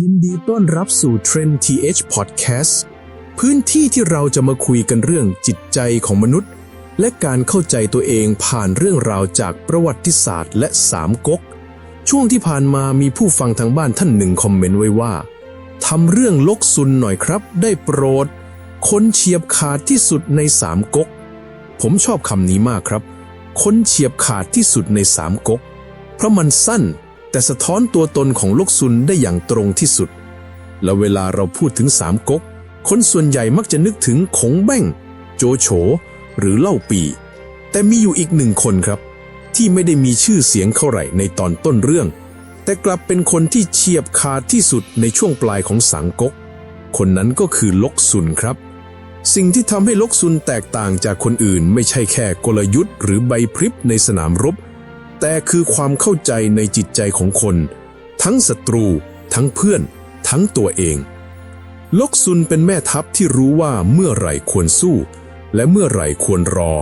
ยินดีต้อนรับสู่ Trend TH Podcast พื้นที่ที่เราจะมาคุยกันเรื่องจิตใจของมนุษย์ และการเข้าใจตัวเองผ่านเรื่องราวจากประวัติศาสตร์และสามก๊ก ช่วงที่ผ่านมามีผู้ฟังทางบ้านท่านหนึ่งคอมเมนต์ไว้ว่าทำเรื่องลกซุนหน่อยครับ ได้โปรด คนเฉียบขาดที่สุดในสามก๊ก ผมชอบคำนี้มากครับ คนเฉียบขาดที่สุดในสามก๊ก เพราะมันสั้น แต่สะท้อนตัวตนของลกซุนได้อย่างตรงที่สุด และเวลาเราพูดถึงสามก๊ก คนส่วนใหญ่มักจะนึกถึงขงแบ้ง โจโฉ หรือเล่าปี แต่มีอยู่อีกหนึ่งคนครับ ที่ไม่ได้มีชื่อเสียงเท่าไหร่ในตอนต้นเรื่อง แต่กลับเป็นคนที่เฉียบขาดที่สุดในช่วงปลายของสามก๊ก คนนั้นก็คือลกซุนครับสิ่งที่ทำให้ลกซุนแตกต่างจากคนอื่นไม่ใช่แค่กลยุทธ์หรือใบพริบในสนามรบ แต่คือความเข้าใจในจิตใจของคน ทั้งศัตรู ทั้งเพื่อน ทั้งตัวเอง ลกซุนเป็นแม่ทัพที่รู้ว่าเมื่อไหร่ควรสู้ และเมื่อไหร่ควรรอ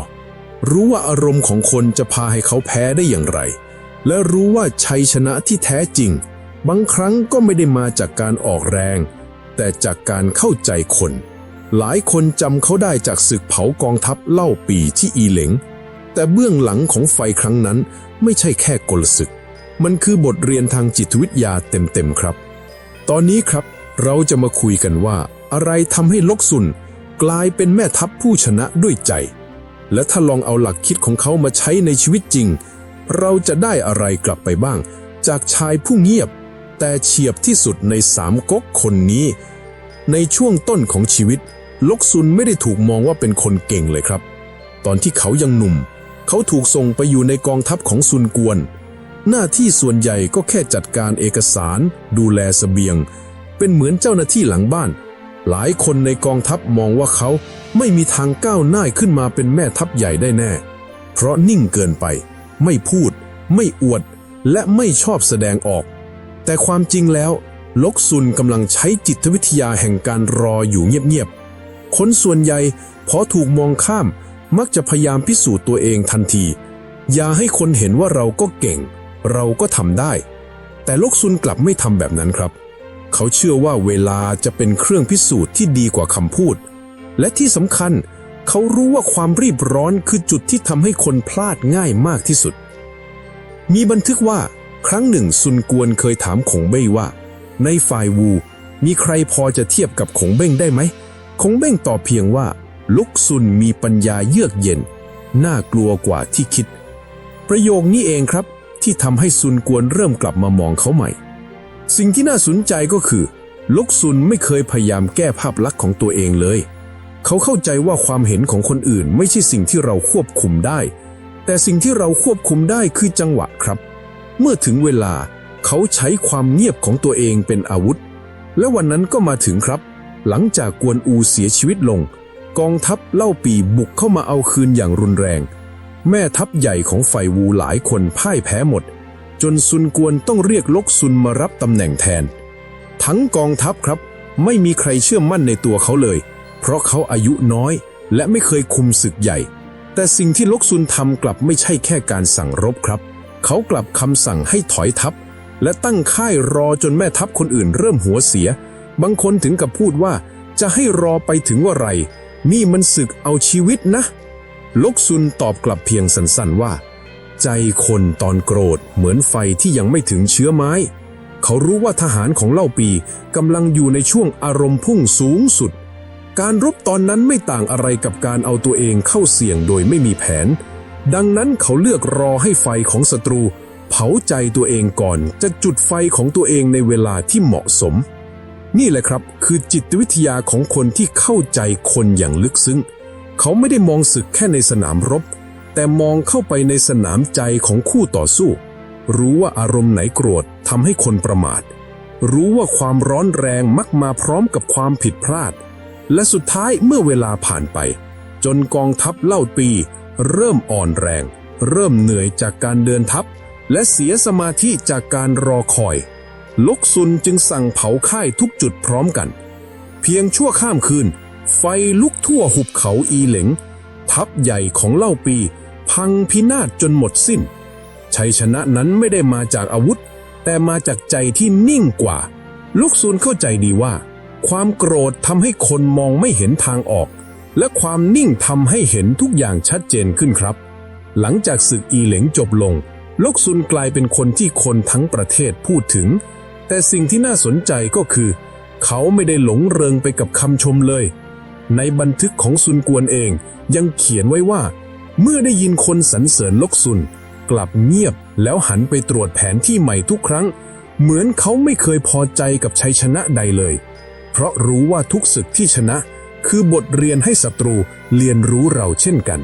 รู้ว่าอารมณ์ของคนจะพาให้เขาแพ้ได้อย่างไร และรู้ว่าชัยชนะที่แท้จริง บางครั้งก็ไม่ได้มาจากการออกแรง แต่จากการเข้าใจคน หลายคนจำเขาได้จากศึกเผากองทัพเล่าปีที่อีเหลงแต่เบื้องหลังของไฟครั้งนั้น ไม่ใช่แค่กลศึก มันคือบทเรียนทางจิตวิทยาเต็มๆครับ ตอนนี้ครับเราจะมาคุยกันว่า อะไรทำให้ลกซุน กลายเป็นแม่ทัพผู้ชนะด้วยใจ และถ้าลองเอาหลักคิดของเขามาใช้ในชีวิตจริง เราจะได้อะไรกลับไปบ้าง จากชายผู้เงียบ แต่เฉียบที่สุดในสามก๊กคนนี้ ในช่วงต้นของชีวิต ลกซุนไม่ได้ถูกมองว่าเป็นคนเก่งเลยครับ ตอนที่เขายังหนุ่ม เขาถูกส่งไปอยู่ในกองทัพของซุนกวน หน้าที่ส่วนใหญ่ก็แค่จัดการเอกสาร ดูแลเสบียง เป็นเหมือนเจ้าหน้าที่หลังบ้าน หลายคนในกองทัพมองว่าเขาไม่มีทางก้าวหน้าขึ้นมาเป็นแม่ทัพใหญ่ได้แน่ เพราะนิ่งเกินไป ไม่พูด ไม่อวด และไม่ชอบแสดงออก แต่ความจริงแล้วลกซุนกำลังใช้จิตวิทยาแห่งการรออยู่เงียบๆ คนส่วนใหญ่พอถูกมองข้าม มักจะพยายามพิสูจน์ตัวเองทันที อย่าให้คนเห็นว่าเราก็เก่ง เราก็ทำได้ แต่ลกซุนกลับไม่ทำแบบนั้นครับ เขาเชื่อว่าเวลาจะเป็นเครื่องพิสูจน์ที่ดีกว่าคำพูด และที่สำคัญ เขารู้ว่าความรีบร้อนคือจุดที่ทำให้คนพลาดง่ายมากที่สุด มีบันทึกว่าครั้งหนึ่งซุนกวนเคยถามขงเบ้ยว่า ในฝ่ายวู มีใครพอจะเทียบกับขงเบ้งได้ไหมขงเบ้งตอบเพียงว่า ลุกซุนมีปัญญาเยือกเย็น น่ากลัวกว่าที่คิด ประโยคนี้เองครับที่ทำให้ซุนกวนเริ่มกลับมามองเขาใหม่ สิ่งที่น่าสนใจก็คือลุกซุนไม่เคยพยายามแก้ภาพลักษณ์ของตัวเองเลย เขาเข้าใจว่าความเห็นของคนอื่นไม่ใช่สิ่งที่เราควบคุมได้ แต่สิ่งที่เราควบคุมได้คือจังหวะครับ เมื่อถึงเวลาเขาใช้ความเงียบของตัวเองเป็นอาวุธ และวันนั้นก็มาถึงครับ หลังจากกวนอูเสียชีวิตลง กองทัพเล่าปีบุกเข้ามาเอาคืนอย่างรุนแรง แม่ทัพใหญ่ของฝ่ายวูหลายคนพ่ายแพ้หมด จนซุนกวนต้องเรียกลกซุนมารับตำแหน่งแทน ทั้งกองทัพครับ ไม่มีใครเชื่อมั่นในตัวเขาเลย เพราะเขาอายุน้อยและไม่เคยคุมศึกใหญ่ แต่สิ่งที่ลกซุนทำกลับไม่ใช่แค่การสั่งรบครับ เขากลับคำสั่งให้ถอยทัพ และตั้งค่ายรอจนแม่ทัพคนอื่นเริ่มหัวเสีย บางคนถึงกับพูดว่าจะให้รอไปถึงว่าไร นี่มันศึกเอาชีวิตนะ ลกซุนตอบกลับเพียงสั้นๆว่า ใจคนตอนโกรธเหมือนไฟที่ยังไม่ถึงเชื้อไม้ เขารู้ว่าทหารของเล่าปีกำลังอยู่ในช่วงอารมณ์พุ่งสูงสุด การรบตอนนั้นไม่ต่างอะไรกับการเอาตัวเองเข้าเสี่ยงโดยไม่มีแผน ดังนั้นเขาเลือกรอให้ไฟของศัตรู เผาใจตัวเองก่อนจะจุดไฟของตัวเองในเวลาที่เหมาะสม นี่แหละครับคือจิตวิทยาของคนที่เข้าใจคนอย่างลึกซึ้ง เขาไม่ได้มองศึกแค่ในสนามรบ แต่มองเข้าไปในสนามใจของคู่ต่อสู้ รู้ว่าอารมณ์ไหนโกรธทำให้คนประมาท รู้ว่าความร้อนแรงมักมาพร้อมกับความผิดพลาด และสุดท้ายเมื่อเวลาผ่านไป จนกองทัพเล่าปี เริ่มอ่อนแรง เริ่มเหนื่อยจากการเดินทัพ และเสียสมาธิจากการรอคอย ลกซุนจึงสั่งเผาค่ายทุกจุดพร้อมกัน เพียงชั่วข้ามคืน ไฟลุกทั่วหุบเขาอีเหลง ทัพใหญ่ของเล่าปี พังพินาศจนหมดสิ้น ชัยชนะนั้นไม่ได้มาจากอาวุธ แต่มาจากใจที่นิ่งกว่าลูกซูนเข้าใจดีว่า ความโกรธทำให้คนมองไม่เห็นทางออก และความนิ่งทำให้เห็นทุกอย่างชัดเจนขึ้นครับ หลังจากศึกอีเหลงจบลง ลกซุนกลายเป็นคนที่คนทั้งประเทศพูดถึง แต่สิ่งที่น่าสนใจก็คือ เขาไม่ได้หลงเริงไปกับคำชมเลย ในบันทึกของซุนกวนเองยังเขียนไว้ว่า เมื่อได้ยินคนสรรเสริญลกซุน กลับเงียบแล้วหันไปตรวจแผนที่ใหม่ทุกครั้ง เหมือนเขาไม่เคยพอใจกับชัยชนะใดเลย เพราะรู้ว่าทุกศึกที่ชนะ คือบทเรียนให้ศัตรูเรียนรู้เราเช่นกัน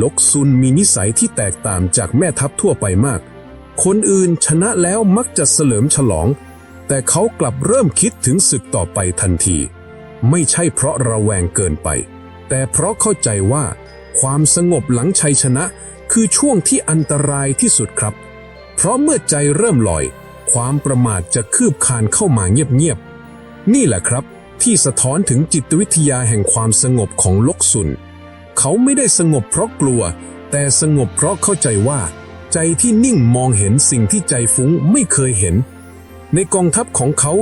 ลกซุนมีนิสัยที่แตกต่างจากแม่ทัพทั่วไปมาก คนอื่นชนะแล้วมักจะเสลิมฉลอง แต่เขากลับเริ่มคิดถึงศึกต่อไปทันที ไม่ใช่เพราะระแวงเกินไป แต่เพราะเข้าใจว่า ความสงบหลังชัยชนะคือช่วงที่อันตรายที่สุดครับ เพราะเมื่อใจเริ่มลอย ความประมาทจะคืบคานเข้ามาเงียบๆ นี่แหละครับ ที่สะท้อนถึงจิตวิทยาแห่งความสงบของลกซุน เขาไม่ได้สงบเพราะกลัว แต่สงบเพราะเข้าใจว่า ใจที่นิ่งมองเห็นสิ่งที่ใจฟุ้งไม่เคยเห็น ในกองทัพของเขา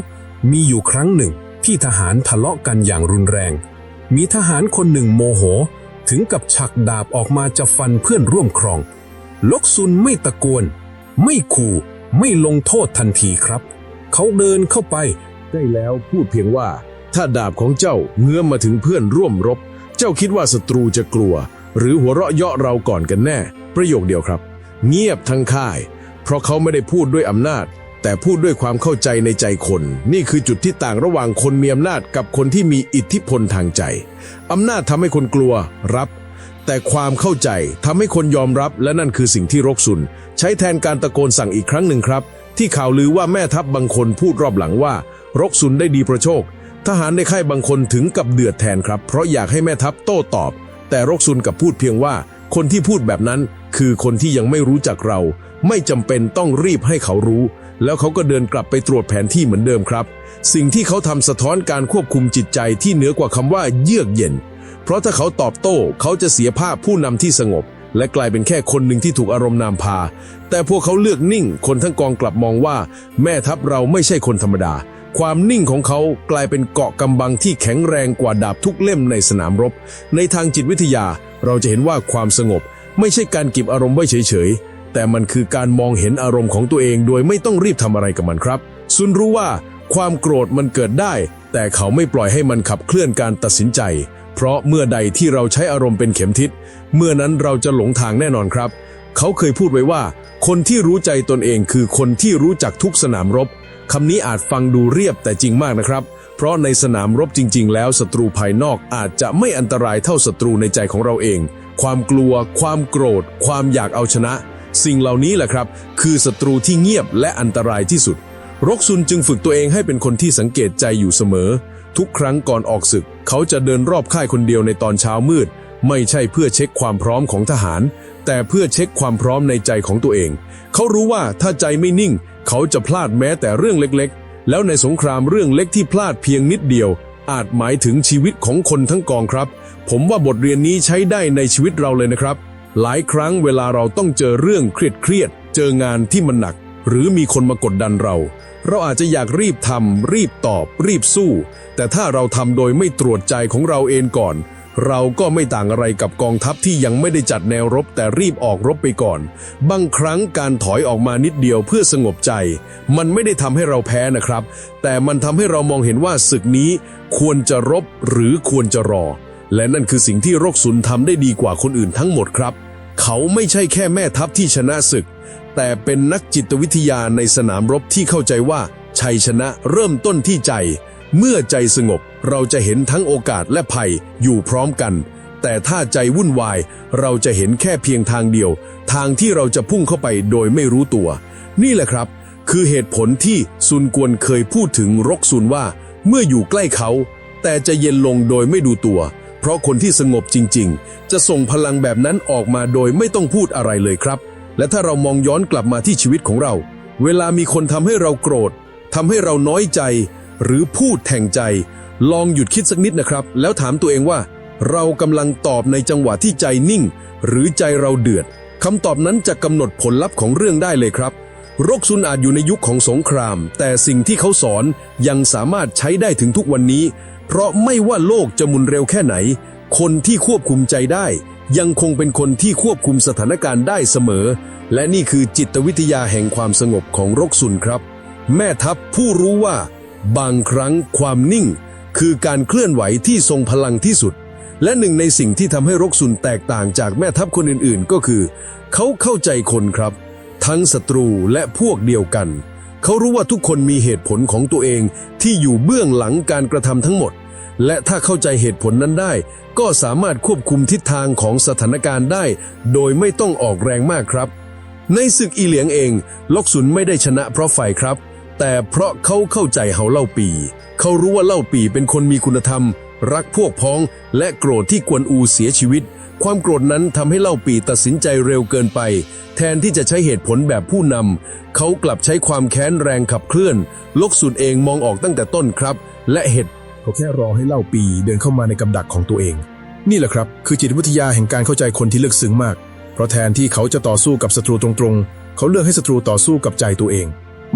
มีอยู่ครั้งหนึ่งที่ทหารทะเลาะกันอย่างรุนแรง มีทหารคนหนึ่งโมโห ถึงกับฉักดาบออกมาจะฟันเพื่อนร่วมครอง ลกซุนไม่ตะโกน ไม่ขู่ไม่ลงโทษทันทีครับ เขาเดินเข้าไป ได้แล้วพูดเพียงว่า ถ้าดาบของเจ้าเงื้อมมาถึงเพื่อนร่วมรบ เจ้าคิดว่าศัตรูจะกลัว หรือหัวเราะเยาะเราก่อนกันแน่ ประโยคเดียวครับ เงียบทั้งค่าย เพราะเขาไม่ได้พูดด้วยอำนาจ แต่พูดด้วยความเข้าใจในใจคน นี่คือจุดที่ต่างระหว่างคนมีอำนาจกับคนที่มีอิทธิพลทางใจอำนาจทำให้คนกลัวรับ แต่ความเข้าใจทำให้คนยอมรับและนั่นคือสิ่งที่รกซุน ใช้แทนการตะโกนสั่งอีกครั้งหนึ่งครับ ที่ข่าวลือว่าแม่ทัพบางคนพูดรอบหลังว่า รกซุนได้ดีประโชค ทหารในค่ายบางคนถึงกับเดือดแทนครับ เพราะอยากให้แม่ทัพโต้ตอบ แต่รกซุนกับพูดเพียงว่า คนที่พูดแบบนั้นคือคนที่ยังไม่รู้จักเรา ไม่จำเป็นต้องรีบให้เขารู้ แล้วเขาก็เดินกลับไปตรวจแผนที่เหมือนเดิมครับ สิ่งที่เขาทำสะท้อนการควบคุมจิตใจที่เหนือกว่าคำว่าเยือกเย็น เพราะถ้าเขาตอบโต้เขาจะเสียภาพผู้นำที่สงบ และกลายเป็นแค่คนหนึ่งที่ถูกอารมณ์นำพา แต่พวกเขาเลือกนิ่ง คนทั้งกองกลับมองว่า แม่ทัพเราไม่ใช่คนธรรมดาความนิ่งของเขากลายเป็นเกาะกำบังที่แข็งแรงกว่าดาบทุกเล่มในสนามรบ ในทางจิตวิทยา เราจะเห็นว่าความสงบไม่ใช่การเก็บอารมณ์ไว้เฉยๆ แต่มันคือการมองเห็นอารมณ์ของตัวเองโดยไม่ต้องรีบทำอะไรกับมันครับ ซุนรู้ว่าความโกรธมันเกิดได้ แต่เขาไม่ปล่อยให้มันขับเคลื่อนการตัดสินใจ เพราะเมื่อใดที่เราใช้อารมณ์เป็นเข็มทิศ เมื่อนั้นเราจะหลงทางแน่นอนครับ เขาเคยพูดไว้ว่า คนที่รู้ใจตนเองคือคนที่รู้จักทุกสนามรบคำนี้อาจฟังดูเรียบแต่จริงมากนะครับ เพราะในสนามรบจริง ๆ แล้วศัตรูภายนอกอาจจะไม่อันตรายเท่าศัตรูในใจของเราเอง ความกลัว ความโกรธ ความอยากเอาชนะ สิ่งเหล่านี้แหละครับ คือศัตรูที่เงียบและอันตรายที่สุด รกซุนจึงฝึกตัวเองให้เป็นคนที่สังเกตใจอยู่เสมอ ทุกครั้งก่อนออกศึก เขาจะเดินรอบค่ายคนเดียวในตอนเช้ามืด ไม่ใช่เพื่อเช็คความพร้อมของทหาร แต่เพื่อเช็คความพร้อมในใจของตัวเอง เขารู้ว่าถ้าใจไม่นิ่ง เขาจะพลาดแม้แต่เรื่องเล็กๆ แล้วในสงครามเรื่องเล็กที่พลาดเพียงนิดเดียว อาจหมายถึงชีวิตของคนทั้งกองครับ ผมว่าบทเรียนนี้ใช้ได้ในชีวิตเราเลยนะครับ หลายครั้งเวลาเราต้องเจอเรื่องเครียดๆเจองานที่มันหนัก หรือมีคนมากดดันเรา เราอาจจะอยากรีบทำรีบตอบ รีบสู้ แต่ถ้าเราทำโดยไม่ตรวจใจของเราเองก่อน เราก็ไม่ต่างอะไรกับกองทัพที่ยังไม่ได้จัดแนวรบแต่รีบออกรบไปก่อน บางครั้งการถอยออกมานิดเดียวเพื่อสงบใจ มันไม่ได้ทำให้เราแพ้นะครับ แต่มันทำให้เรามองเห็นว่าศึกนี้ควรจะรบหรือควรจะรอ และนั่นคือสิ่งที่รกซุนทำได้ดีกว่าคนอื่นทั้งหมดครับ เขาไม่ใช่แค่แม่ทัพที่ชนะศึก แต่เป็นนักจิตวิทยาในสนามรบที่เข้าใจว่าชัยชนะเริ่มต้นที่ใจ เมื่อใจสงบเราจะเห็นทั้งโอกาสและภัยอยู่พร้อมกัน แต่ถ้าใจวุ่นวาย เราจะเห็นแค่เพียงทางเดียว ทางที่เราจะพุ่งเข้าไปโดยไม่รู้ตัว นี่แหละครับ คือเหตุผลที่ซุนกวนเคยพูดถึงรกซุนว่า เมื่ออยู่ใกล้เขา แต่จะเย็นลงโดยไม่ดูตัว เพราะคนที่สงบจริง ๆ จะส่งพลังแบบนั้นออกมาโดยไม่ต้องพูดอะไรเลยครับ และถ้าเรามองย้อนกลับมาที่ชีวิตของเรา เวลามีคนทำให้เราโกรธทำให้เราน้อยใจ หรือพูดแทงใจ ลองหยุดคิดสักนิดนะครับ แล้วถามตัวเองว่า เรากำลังตอบในจังหวะที่ใจนิ่ง หรือใจเราเดือดคำตอบนั้นจะกำหนดผลลัพธ์ของเรื่องได้เลยครับโรกซุนอาจอยู่ในยุคของสงคราม แต่สิ่งที่เขาสอนยังสามารถใช้ได้ถึงทุกวันนี้ เพราะไม่ว่าโลกจะหมุนเร็วแค่ไหน คนที่ควบคุมใจได้ ยังคงเป็นคนที่ควบคุมสถานการณ์ได้เสมอ และนี่คือจิตวิทยาแห่งความสงบของโรกซุนครับ แม่ทัพผู้รู้ว่า บางครั้งความนิ่ง คือการเคลื่อนไหวที่ทรงพลังที่สุด และหนึ่งในสิ่งที่ทำให้รกซุนแตกต่างจากแม่ทัพคนอื่นๆ ก็คือ เขาเข้าใจคนครับ ทั้งศัตรูและพวกเดียวกัน เขารู้ว่าทุกคนมีเหตุผลของตัวเองที่อยู่เบื้องหลังการกระทำทั้งหมด และถ้าเข้าใจเหตุผลนั้นได้ ก็สามารถควบคุมทิศทางของสถานการณ์ได้ โดยไม่ต้องออกแรงมากครับ ในศึกอีเหลียงเอง ลกซุนไม่ได้ชนะเพราะไฟครับ แต่เพราะเขาเข้าใจเฮาเล่าปี เขารู้ว่าเล่าปีเป็นคนมีคุณธรรม รักพวกพ้อง และโกรธที่กวนอูเสียชีวิต ความโกรธนั้นทำให้เล่าปีตัดสินใจเร็วเกินไป แทนที่จะใช้เหตุผลแบบผู้นำเขากลับใช้ความแค้นแรงขับเคลื่อน ลกซุนเองมองออกตั้งแต่ต้นครับ และเหตุเขาแค่รอให้เล่าปีเดินเข้ามาในกำดักของตัวเอง นี่แหละครับ คือจิตวิทยาแห่งการเข้าใจคนที่ลึกซึ้งมาก เพราะแทนที่เขาจะต่อสู้กับศัตรูตรงๆ เขาเลือกให้ศัตรูต่อสู้กับใจตัวเอง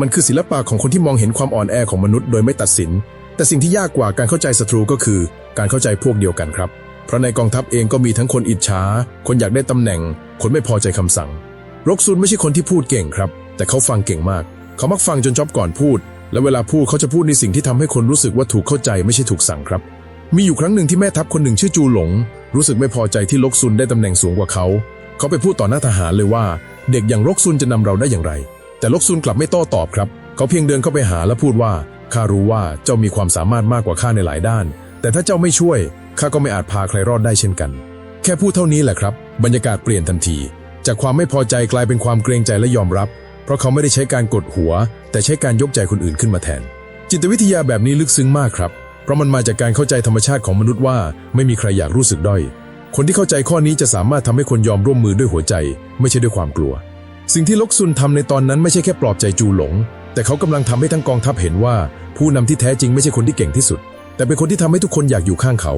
มันคือศิลปะของคนที่มองเห็นความอ่อนแอของมนุษย์โดยไม่ตัดสิน แต่สิ่งที่ยากกว่าการเข้าใจศัตรูก็คือ การเข้าใจพวกเดียวกันครับ เพราะในกองทัพเองก็มีทั้งคนอิจฉา คนอยากได้ตำแหน่ง คนไม่พอใจคำสั่ง รกซุนไม่ใช่คนที่พูดเก่งครับ แต่เขาฟังเก่งมาก เขามักฟังจนจบก่อนพูด และเวลาพูดเขาจะพูดในสิ่งที่ทำให้คนรู้สึกว่าถูกเข้าใจไม่ใช่ถูกสั่งครับ มีอยู่ครั้งหนึ่งที่แม่ทัพคนหนึ่งชื่อจูหลง รู้สึกไม่พอใจที่ลกซุนได้ตำแหน่งสูงกว่าเขา เขาไปพูดต่อหน้าทหารเลยว่า เด็กอย่างลกซุนจะนำเราได้อย่างไร แต่ลกซุนกลับไม่โต้ตอบครับ เขาเพียงเดินเข้าไปหาและพูดว่าข้ารู้ว่าเจ้ามีความสามารถมากกว่าข้าในหลายด้าน แต่ถ้าเจ้าไม่ช่วยข้าก็ไม่อาจพาใครรอดได้เช่นกัน แค่พูดเท่านี้แหละครับ บรรยากาศเปลี่ยนทันที จากความไม่พอใจกลายเป็นความเกรงใจและยอมรับ เพราะเขาไม่ได้ใช้การกดหัว แต่ใช้การยกใจคนอื่นขึ้นมาแทน จิตวิทยาแบบนี้ลึกซึ้งมากครับ เพราะมันมาจากการเข้าใจธรรมชาติของมนุษย์ว่าไม่มีใครอยากรู้สึกด้อย คนที่เข้าใจข้อนี้จะสามารถทำให้คนยอมร่วมมือด้วยหัวใจ ไม่ใช่ด้วยความกลัว สิ่งที่ลกซุนทำในตอนนั้นไม่ใช่แค่ปลอบใจจูหลง แต่เขากำลังทำให้ทั้งกองทัพเห็นว่า ผู้นำที่แท้จริงไม่ใช่คนที่เก่งที่สุด แต่เป็นคนที่ทำให้ทุกคนอยากอยู่ข้างเขา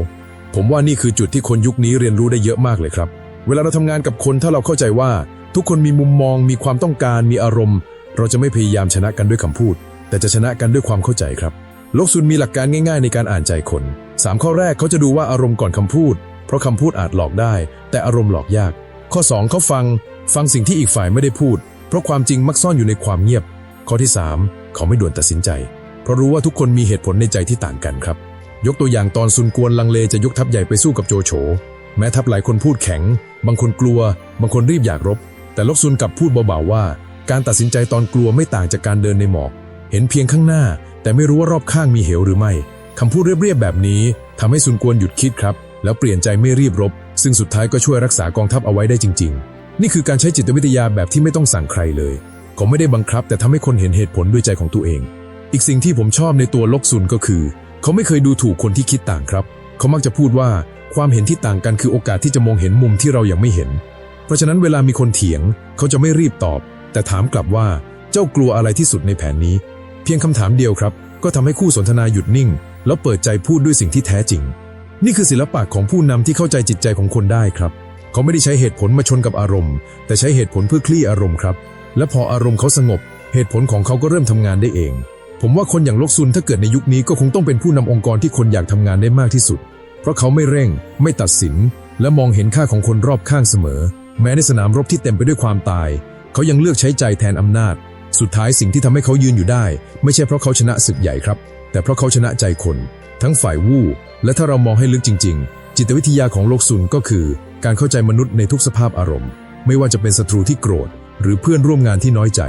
ผมว่านี่คือจุดที่คนยุคนี้เรียนรู้ได้เยอะมากเลยครับ เวลาเราทำงานกับคนถ้าเราเข้าใจว่า ทุกคนมีมุมมอง มีความต้องการ มีอารมณ์ เราจะไม่พยายามชนะกันด้วยคำพูด แต่จะชนะกันด้วยความเข้าใจครับโลกซุนมีหลักการง่าย ๆ ในการอ่านใจคน 3 ข้อแรกเขาจะดูว่าอารมณ์ก่อนคำพูด เพราะคำพูดอาจหลอกได้ แต่อารมณ์หลอกยาก ข้อ 2 เขาฟัง ฟังสิ่งที่อีกฝ่ายไม่ได้พูด เพราะความจริงมักซ่อนอยู่ในความเงียบ ข้อที่ 3 เขาไม่ด่วนตัดสินใจ เพราะรู้ว่าทุกคนมีเหตุผลในใจที่ต่างกันครับ ยกตัวอย่างตอนซุนกวนลังเลจะยกทัพใหญ่ไปสู้กับโจโฉ แม้ทัพหลายคนพูดแข็ง บางคนกลัว บางคนรีบอยากรบ แต่ลกซุนกลับพูดเบาๆว่า การตัดสินใจตอนกลัวไม่ต่างจากการเดินในหมอก เห็นเพียงข้างหน้า แต่ไม่รู้ว่ารอบข้างมีเหวหรือไม่คำพูดเรียบๆแบบนี้ทำให้ซุนกวนหยุดคิดครับ แล้วเปลี่ยนใจไม่รีบรบ ซึ่งสุดท้ายก็ช่วยรักษากองทัพเอาไว้ได้จริง ๆ นี่คือการใช้จิตวิทยาแบบที่ไม่ต้องสั่งใครเลยเขาไม่ได้บังคับ แต่ทำให้คนเห็นเหตุผลด้วยใจของตัวเอง อีกสิ่งที่ผมชอบในตัวลกซุนก็คือ เขาไม่เคยดูถูกคนที่คิดต่างครับ เขามักจะพูดว่าความเห็นที่ต่างกันคือโอกาสที่จะมองเห็นมุมที่เรายังไม่เห็น เพราะฉะนั้นเวลามีคนเถียง เขาจะไม่รีบตอบ แต่ถามกลับว่าเจ้ากลัวอะไรที่สุดในแผนนี้ เพียงคำถามเดียวครับ ก็ทำให้คู่สนทนาหยุดนิ่ง แล้วเปิดใจพูดด้วยสิ่งที่แท้จริง นี่คือศิลปะของผู้นำที่เข้าใจจิตใจของคนได้ครับ เขาไม่ได้ใช้เหตุผลมาชนกับอารมณ์ แต่ใช้เหตุผลเพื่อคลี่อารมณ์ครับ และพออารมณ์เขาสงบ เหตุผลของเขาก็เริ่มทำงานได้เอง ผมว่าคนอย่างลกซุนถ้าเกิดในยุคนี้ก็คงต้องเป็นผู้นำองค์กรที่คนอยากทำงานได้มากที่สุด เพราะเขาไม่เร่ง ไม่ตัดสิน และมองเห็นค่าของคนรอบข้างเสมอ แม้ในสนามรบที่เต็มไปด้วยความตาย เขายังเลือกใช้ใจแทนอำนาจ สุดท้ายสิ่งที่ทำให้เขายืนอยู่ได้ ไม่ใช่เพราะเขาชนะศึกใหญ่ครับ แต่เพราะเขาชนะใจคน ทั้งฝ่ายวู่และถ้าเรามองให้ลึกจริง ๆ จิตวิทยาของโลกซุนก็คือ การเข้าใจมนุษย์ในทุกสภาพอารมณ์ ไม่ว่าจะเป็นศัตรูที่โกรธ หรือเพื่อนร่วมงานที่น้อยใจ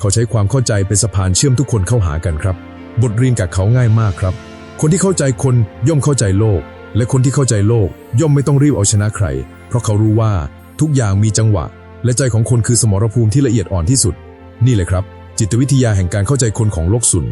เขาใช้ความเข้าใจเป็นสะพานเชื่อมทุกคนเข้าหากันครับ บทเรียนกับเขาง่ายมากครับ คนที่เข้าใจคนย่อมเข้าใจโลก และคนที่เข้าใจโลก ย่อมไม่ต้องรีบเอาชนะใคร เพราะเขารู้ว่าทุกอย่างมีจังหวะ และใจของคนคือสมรภูมิที่ละเอียดอ่อนที่สุด นี่แหละครับ จิตวิทยาแห่งการเข้าใจคนของโลกสุน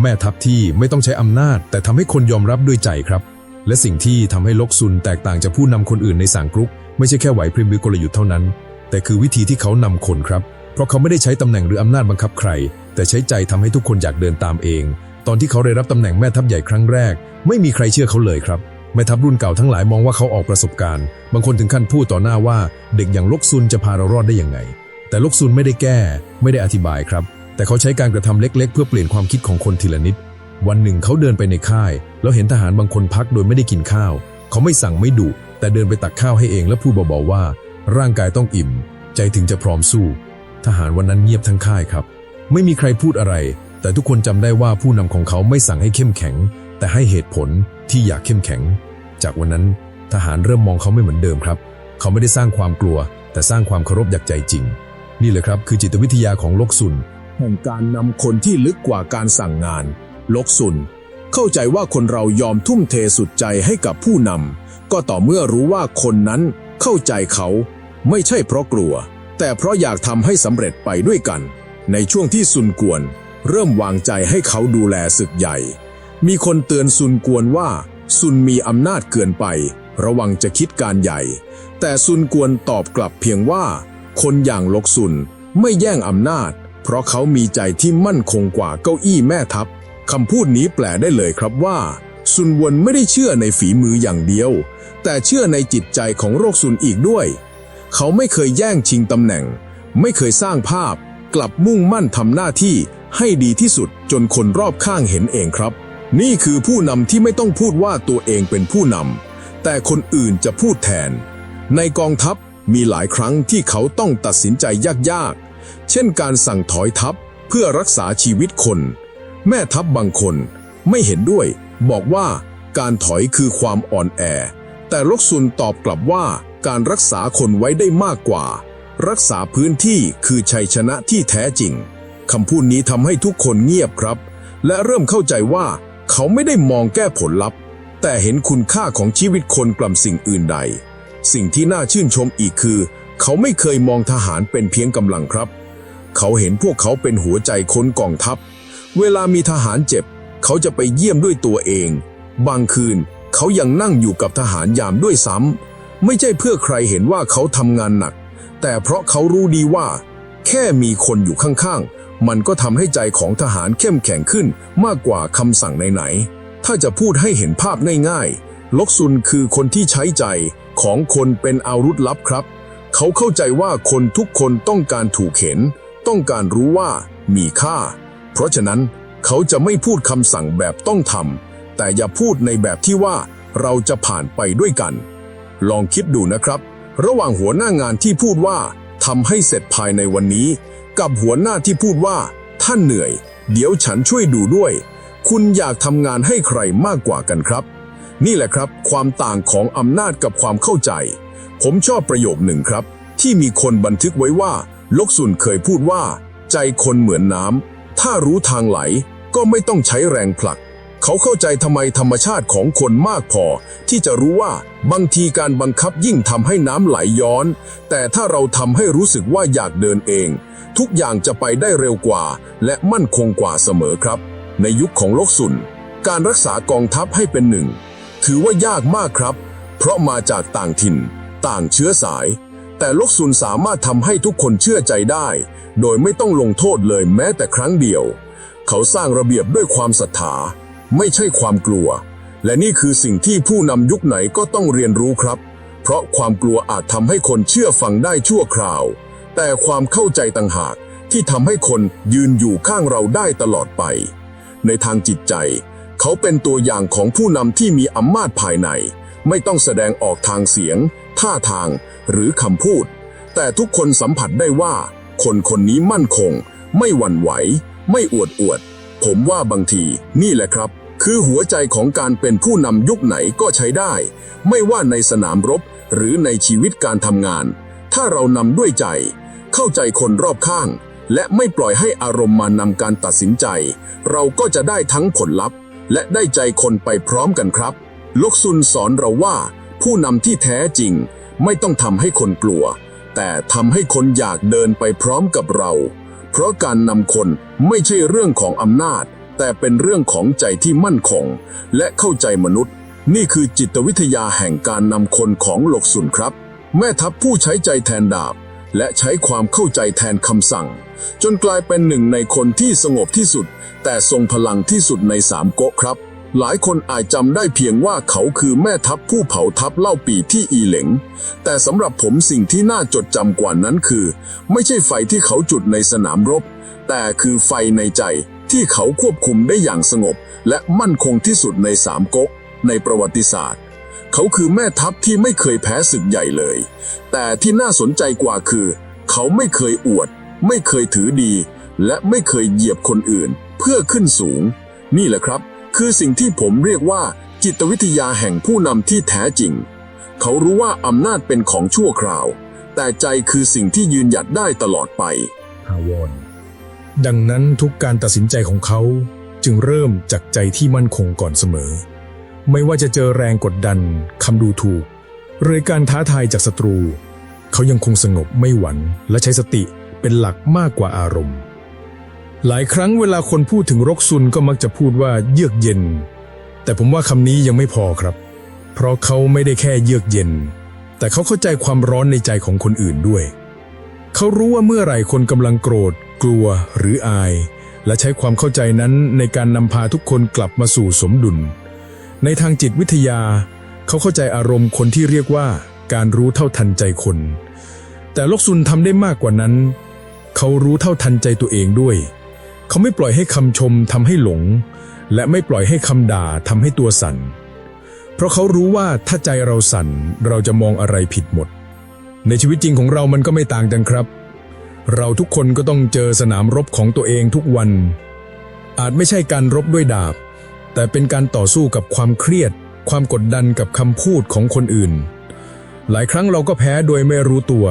แม่ทัพที่ไม่ต้องใช้อำนาจ แต่ทำให้คนยอมรับด้วยใจครับ และสิ่งที่ทำให้ลกซุนแตกต่างจากผู้นำคนอื่นในสางกรุกไม่ใช่แค่ไหวพริบหรือกลยุทธ์เท่านั้น แต่คือวิธีที่เขานำคนครับ เพราะเขาไม่ได้ใช้ตำแหน่งหรืออำนาจบังคับใคร แต่ใช้ใจทำให้ทุกคนอยากเดินตามเอง ตอนที่เขาได้รับตำแหน่งแม่ทัพใหญ่ครั้งแรก ไม่มีใครเชื่อเขาเลยครับแม่ทัพรุ่นเก่าทั้งหลายมองว่าเขาออกประสบการณ์ บางคนถึงขั้นพูดต่อหน้าว่า เด็กอย่างลกซุนจะพาเรารอดได้ยังไง แต่ลกซุนไม่ได้แก้ ไม่ได้อธิบายครับ แต่เขาใช้การกระทำเล็ก ๆ เพื่อเปลี่ยนความคิดของคนทีละนิด วันหนึ่งเขาเดินไปในค่าย แล้วเห็นทหารบางคนพักโดยไม่ได้กินข้าว เขาไม่สั่งไม่ดุแต่เดินไปตักข้าวให้เองและพูดเบาๆว่า ร่างกายต้องอิ่ม ใจถึงจะพร้อมสู้ ทหารวันนั้นเงียบทั้งค่ายครับ ไม่มีใครพูดอะไร แต่ทุกคนจำได้ว่าผู้นำของเขาไม่สั่งให้เข้มแข็ง แต่ให้เหตุผลที่อยากเข้มแข็ง จากวันนั้นทหารเริ่มมองเขาไม่เหมือนเดิมครับ เขาไม่ได้สร้างความกลัว แต่สร้างความเคารพจากใจจริง นี่แหละครับคือจิตวิทยาของลกซุนแห่งการนำคนที่ลึกกว่าการสั่งงาน ลกซุน เข้าใจว่าคนเรายอมทุ่มเทสุดใจให้กับผู้นำก็ต่อเมื่อรู้ว่าคนนั้นเข้าใจเขาไม่ใช่เพราะกลัว แต่เพราะอยากทำให้สำเร็จไปด้วยกัน ในช่วงที่ซุนกวน เริ่มวางใจให้เขาดูแลศึกใหญ่ มีคนเตือนซุนกวนว่า ซุนมีอำนาจเกินไป ระวังจะคิดการใหญ่ แต่ซุนกวนตอบกลับเพียงว่า คนอย่างลกซุนไม่แย่งอำนาจ เพราะเขามีใจที่มั่นคงกว่าเก้าอี้แม่ทัพ คำพูดนี้แปลได้เลยครับว่า ซุนวนไม่ได้เชื่อในฝีมืออย่างเดียว แต่เชื่อในจิตใจของโรคซุนอีกด้วย เขาไม่เคยแย่งชิงตำแหน่ง ไม่เคยสร้างภาพ กลับมุ่งมั่นทำหน้าที่ให้ดีที่สุดจนคนรอบข้างเห็นเองครับ นี่คือผู้นำที่ไม่ต้องพูดว่าตัวเองเป็นผู้นำแต่คนอื่นจะพูดแทน ในกองทัพมีหลายครั้งที่เขาต้องตัดสินใจยากๆ เช่นการสั่งถอยทัพเพื่อรักษาชีวิตคน แม่ทัพบางคนไม่เห็นด้วย บอกว่าการถอยคือความอ่อนแอ แต่ลกซุนตอบกลับว่าการรักษาคนไว้ได้มากกว่า รักษาพื้นที่คือชัยชนะที่แท้จริงคำพูดนี้ทำให้ทุกคนเงียบครับ และเริ่มเข้าใจว่าเขาไม่ได้มองแก้ผลลัพธ์ แต่เห็นคุณค่าของชีวิตคนกล่ำสิ่งอื่นใด สิ่งที่น่าชื่นชมอีกคือ เขาไม่เคยมองทหารเป็นเพียงกำลังครับ เขาเห็นพวกเขาเป็นหัวใจคนกองทัพ เวลามีทหารเจ็บ เขาจะไปเยี่ยมด้วยตัวเอง บางคืนเขายังนั่งอยู่กับทหารยามด้วยซ้ำไม่ใช่เพื่อใครเห็นว่าเขาทำงานหนัก แต่เพราะเขารู้ดีว่า แค่มีคนอยู่ข้างๆ มันก็ทำให้ใจของทหารเข้มแข็งขึ้นมากกว่าคำสั่งไหนๆ ถ้าจะพูดให้เห็นภาพง่ายๆ ลกซุนคือคนที่ใช้ใจของคนเป็นอาวุธลับครับ เขาเข้าใจว่าคนทุกคนต้องการถูกเห็น ต้องการรู้ว่ามีค่า เพราะฉะนั้นเขาจะไม่พูดคำสั่งแบบต้องทำแต่อย่าพูดในแบบที่ว่าเราจะผ่านไปด้วยกัน ลองคิดดูนะครับ ระหว่างหัวหน้างานที่พูดว่าทำให้เสร็จภายในวันนี้ กับหัวหน้าที่พูดว่า ท่านเหนื่อย เดี๋ยวฉันช่วยดูด้วย คุณอยากทำงานให้ใครมากกว่ากันครับ นี่แหละครับ ความต่างของอำนาจกับความเข้าใจ ผมชอบประโยคหนึ่งครับ ที่มีคนบันทึกไว้ว่า ลกซุนเคยพูดว่า ใจคนเหมือนน้ำ ถ้ารู้ทางไหลก็ไม่ต้องใช้แรงผลัก เขาเข้าใจทำไมธรรมชาติของคนมากพอ ที่จะรู้ว่าบางทีการบังคับยิ่งทำให้น้ำไหลย้อน แต่ถ้าเราทำให้รู้สึกว่าอยากเดินเอง ทุกอย่างจะไปได้เร็วกว่า และมั่นคงกว่าเสมอครับ ในยุคของโลกสุนการรักษากองทัพให้เป็นหนึ่ง ถือว่ายากมากครับ เพราะมาจากต่างถิ่น ต่างเชื้อสาย แต่ลกซุนสามารถทำให้ทุกคนเชื่อใจได้ โดยไม่ต้องลงโทษเลยแม้แต่ครั้งเดียว เขาสร้างระเบียบด้วยความศรัทธา ไม่ใช่ความกลัว และนี่คือสิ่งที่ผู้นำยุคไหนก็ต้องเรียนรู้ครับ เพราะความกลัวอาจทำให้คนเชื่อฟังได้ชั่วคราว แต่ความเข้าใจต่างหากที่ทำให้คนยืนอยู่ข้างเราได้ตลอดไป ในทางจิตใจ เขาเป็นตัวอย่างของผู้นำที่มีอำนาจภายใน ไม่ต้องแสดงออกทางเสียง ท่าทางหรือคำพูด แต่ทุกคนสัมผัสได้ว่า คนคนนี้มั่นคง ไม่หวั่นไหว ไม่อวดอวด ผมว่าบางทีนี่แหละครับ คือหัวใจของการเป็นผู้นำยุคไหนก็ใช้ได้ ไม่ว่าในสนามรบหรือในชีวิตการทำงาน ถ้าเรานำด้วยใจ เข้าใจคนรอบข้าง และไม่ปล่อยให้อารมณ์มานำการตัดสินใจ เราก็จะได้ทั้งผลลัพธ์ และได้ใจคนไปพร้อมกันครับลกซุนสอนเราว่า ผู้นำที่แท้จริงไม่ต้องทำให้คนกลัว แต่ทำให้คนอยากเดินไปพร้อมกับเรา เพราะการนำคนไม่ใช่เรื่องของอำนาจ แต่เป็นเรื่องของใจที่มั่นคง และเข้าใจมนุษย์ นี่คือจิตวิทยาแห่งการนำคนของหลกสุนครับ แม่ทัพผู้ใช้ใจแทนดาบ และใช้ความเข้าใจแทนคำสั่ง จนกลายเป็นหนึ่งในคนที่สงบที่สุด แต่ทรงพลังที่สุดในสามก๊กครับ หลายคนอาจจำได้เพียงว่าเขาคือแม่ทัพผู้เผาทัพเล่าปีที่อีเหลง แต่สำหรับผมสิ่งที่น่าจดจำกว่านั้นคือ ไม่ใช่ไฟที่เขาจุดในสนามรบ แต่คือไฟในใจที่เขาควบคุมได้อย่างสงบ และมั่นคงที่สุดในสามก๊กในประวัติศาสตร์ เขาคือแม่ทัพที่ไม่เคยแพ้ศึกใหญ่เลย แต่ที่น่าสนใจกว่าคือ เขาไม่เคยอวด ไม่เคยถือดี และไม่เคยเหยียบคนอื่น เพื่อขึ้นสูง นี่แหละครับ คือสิ่งที่ผมเรียกว่า จิตวิทยาแห่งผู้นำที่แท้จริง เขารู้ว่าอำนาจเป็นของชั่วคราว แต่ใจคือสิ่งที่ยืนหยัดได้ตลอดไปถาวรดังนั้นทุกการตัดสินใจของเขาจึงเริ่มจากใจที่มั่นคงก่อนเสมอ ไม่ว่าจะเจอแรงกดดันคำดูถูกหรือการท้าทายจากศัตรู เขายังคงสงบไม่หวั่นและใช้สติเป็นหลักมากกว่าอารมณ์ หลายครั้งเวลาคนพูดถึงรกซุนก็มักจะพูดว่าเยือกเย็น แต่ผมว่าคำนี้ยังไม่พอครับ เพราะเขาไม่ได้แค่เยือกเย็น แต่เขาเข้าใจความร้อนในใจของคนอื่นด้วย เขารู้ว่าเมื่อไหร่คนกำลังโกรธ กลัวหรืออาย และใช้ความเข้าใจนั้นในการนำพาทุกคนกลับมาสู่สมดุล ในทางจิตวิทยา เขาเข้าใจอารมณ์คนที่เรียกว่าการรู้เท่าทันใจคน แต่ลกซุนทำได้มากกว่านั้น เขารู้เท่าทันใจตัวเองด้วย เขาไม่ปล่อยให้คำชมทำให้หลง และไม่ปล่อยให้คำด่าทำให้ตัวสั่น เพราะเขารู้ว่าถ้าใจเราสั่นเราจะมองอะไรผิดหมด ในชีวิตจริงของเรามันก็ไม่ต่างกันครับ เราทุกคนก็ต้องเจอสนามรบของตัวเองทุกวัน อาจไม่ใช่การรบด้วยดาบ แต่เป็นการต่อสู้กับความเครียด ความกดดันกับคำพูดของคนอื่น หลายครั้งเราก็แพ้โดยไม่รู้ตัว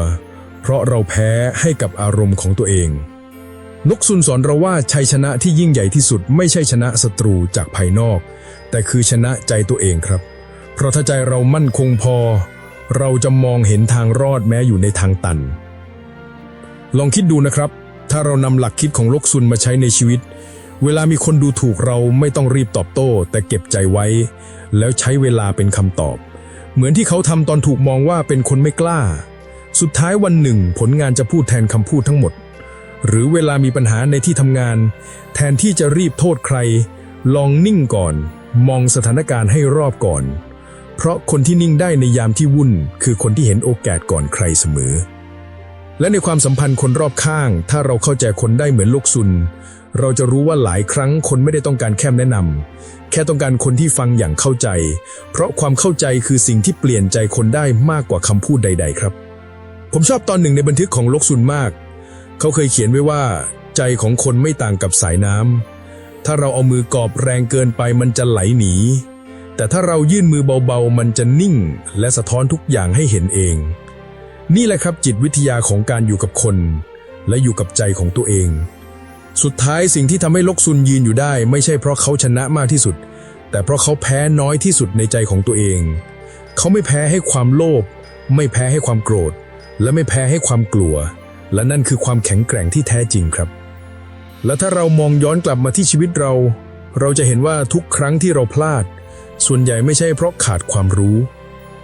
เพราะเราแพ้ให้กับอารมณ์ของตัวเอง นกซุนสอนเราว่าชัยชนะที่ยิ่งใหญ่ที่สุดไม่ใช่ชนะศัตรูจากภายนอก แต่คือชนะใจตัวเองครับ เพราะถ้าใจเรามั่นคงพอ เราจะมองเห็นทางรอดแม้อยู่ในทางตัน ลองคิดดูนะครับ ถ้าเรานำหลักคิดของลกซุนมาใช้ในชีวิต เวลามีคนดูถูกเราไม่ต้องรีบตอบโต้ แต่เก็บใจไว้ แล้วใช้เวลาเป็นคำตอบ เหมือนที่เขาทำตอนถูกมองว่าเป็นคนไม่กล้า สุดท้ายวันหนึ่ง ผลงานจะพูดแทนคำพูดทั้งหมด หรือเวลามีปัญหาในที่ทำงาน แทนที่จะรีบโทษใคร ลองนิ่งก่อน มองสถานการณ์ให้รอบก่อน เพราะคนที่นิ่งได้ในยามที่วุ่น คือคนที่เห็นโอกาสก่อนใครเสมอ และในความสัมพันธ์คนรอบข้าง ถ้าเราเข้าใจคนได้เหมือนลูกซุน เราจะรู้ว่าหลายครั้งคนไม่ได้ต้องการแค่แนะนำแค่ต้องการคนที่ฟังอย่างเข้าใจ เพราะความเข้าใจคือสิ่งที่เปลี่ยนใจคนได้มากกว่าคำพูดใด ๆ ครับ ผมชอบตอนหนึ่งในบันทึกของลกซุนมาก เขาเคยเขียนไว้ว่า ใจของคนไม่ต่างกับสายน้ำถ้าเราเอามือกอบแรงเกินไปมันจะไหลหนี แต่ถ้าเรายื่นมือเบาๆ มันจะนิ่ง และสะท้อนทุกอย่างให้เห็นเอง นี่แหละครับจิตวิทยาของการอยู่กับคน และอยู่กับใจของตัวเอง สุดท้ายสิ่งที่ทำให้ลกซุนยืนอยู่ได้ ไม่ใช่เพราะเขาชนะมากที่สุด แต่เพราะเขาแพ้น้อยที่สุดในใจของตัวเอง เขาไม่แพ้ให้ความโลภไม่แพ้ให้ความโกรธ และไม่แพ้ให้ความกลัว และนั่นคือความแข็งแกร่งที่แท้จริงครับ และถ้าเรามองย้อนกลับมาที่ชีวิตเรา เราจะเห็นว่าทุกครั้งที่เราพลาด ส่วนใหญ่ไม่ใช่เพราะขาดความรู้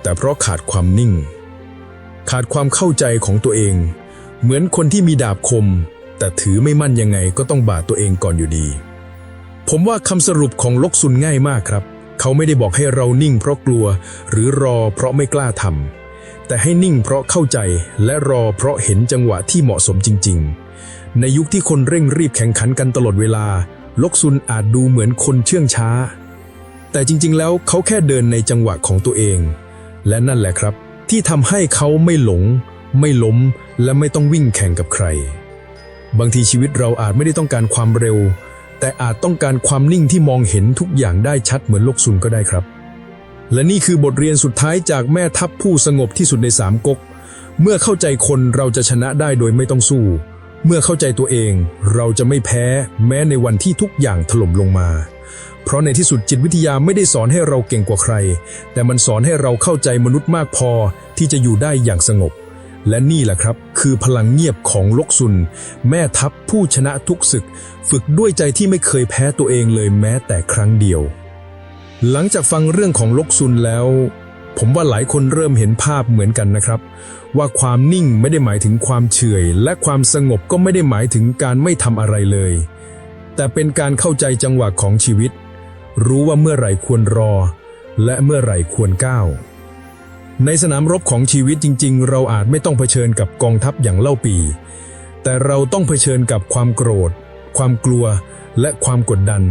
แต่เพราะขาดความนิ่ง ขาดความเข้าใจของตัวเอง เหมือนคนที่มีดาบคม แต่ถือไม่มั่นยังไงก็ต้องบาดตัวเองก่อนอยู่ดี ผมว่าคำสรุปของลกซุนง่ายมากครับ เขาไม่ได้บอกให้เรานิ่งเพราะกลัว หรือรอเพราะไม่กล้าทำ แต่ให้นิ่งเพราะเข้าใจและรอเพราะเห็นจังหวะที่เหมาะสมจริง ๆ ในยุคที่คนเร่งรีบแข่งขันกันตลอดเวลา ลกซุนอาจดูเหมือนคนเชื่องช้า แต่จริงๆ แล้วเขาแค่เดินในจังหวะของตัวเอง และนั่นแหละครับ ที่ทำให้เขาไม่หลง ไม่ล้ม และไม่ต้องวิ่งแข่งกับใคร บางทีชีวิตเราอาจไม่ได้ต้องการความเร็ว แต่อาจต้องการความนิ่งที่มองเห็นทุกอย่างได้ชัดเหมือนลกซุนก็ได้ครับ และนี่คือบทเรียนสุดท้ายจากแม่ทัพผู้สงบที่สุดในสามก๊ก เมื่อเข้าใจคนเราจะชนะได้โดยไม่ต้องสู้ เมื่อเข้าใจตัวเองเราจะไม่แพ้แม้ในวันที่ทุกอย่างถล่มลงมา เพราะในที่สุดจิตวิทยาไม่ได้สอนให้เราเก่งกว่าใคร แต่มันสอนให้เราเข้าใจมนุษย์มากพอที่จะอยู่ได้อย่างสงบ และนี่แหละครับ คือพลังเงียบของลกซุน แม่ทัพผู้ชนะทุกศึก ฝึกด้วยใจที่ไม่เคยแพ้ตัวเองเลยแม้แต่ครั้งเดียว หลังจากฟังเรื่องของลกซุนแล้ว ผมว่าหลายคนเริ่มเห็นภาพเหมือนกันนะครับ ว่าความนิ่งไม่ได้หมายถึงความเฉยและความสงบก็ไม่ได้หมายถึงการไม่ทำอะไรเลย แต่เป็นการเข้าใจจังหวะของชีวิต รู้ว่าเมื่อไหร่ควรรอ และเมื่อไหร่ควรก้าวในสนามรบของชีวิตจริง ๆ เราอาจไม่ต้องเผชิญกับกองทัพอย่างเล่าปี แต่เราต้องเผชิญกับความโกรธ ความกลัว และความกดดัน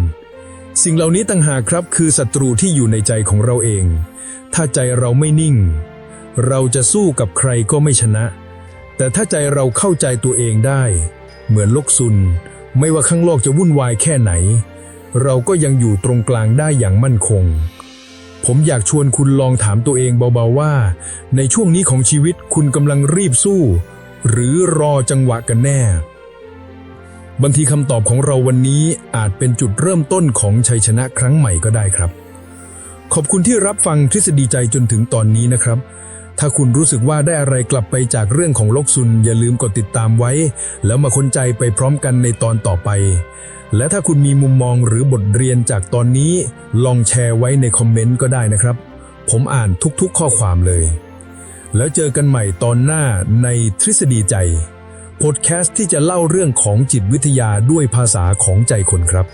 สิ่งเหล่านี้ต่างหากครับคือศัตรูที่อยู่ในใจของเราเอง ถ้าใจเราไม่นิ่ง เราจะสู้กับใครก็ไม่ชนะ แต่ถ้าใจเราเข้าใจตัวเองได้ เหมือนลกซุน ไม่ว่าข้างโลกจะวุ่นวายแค่ไหน เราก็ยังอยู่ตรงกลางได้อย่างมั่นคง ผมอยากชวนคุณลองถามตัวเองเบาๆว่า ในช่วงนี้ของชีวิตคุณกำลังรีบสู้ หรือรอจังหวะกันแน่ บางทีคำตอบของเราวันนี้อาจเป็นจุดเริ่มต้นของชัยชนะครั้งใหม่ก็ได้ครับ ขอบคุณที่รับฟังทฤษฎีใจจนถึงตอนนี้นะครับ ถ้าคุณรู้สึกว่าได้อะไรกลับไปจากเรื่องของลกซุน อย่าลืมกดติดตามไว้ แล้วมาค้นใจไปพร้อมกันในตอนต่อไป และถ้าคุณมีมุมมองหรือบทเรียนจากตอนนี้ ลองแชร์ไว้ในคอมเมนต์ก็ได้นะครับ ผมอ่านทุกๆข้อความเลย แล้วเจอกันใหม่ตอนหน้าในทฤษฎีใจ พอดแคสต์ที่จะเล่าเรื่องของจิตวิทยาด้วยภาษาของใจคนครับ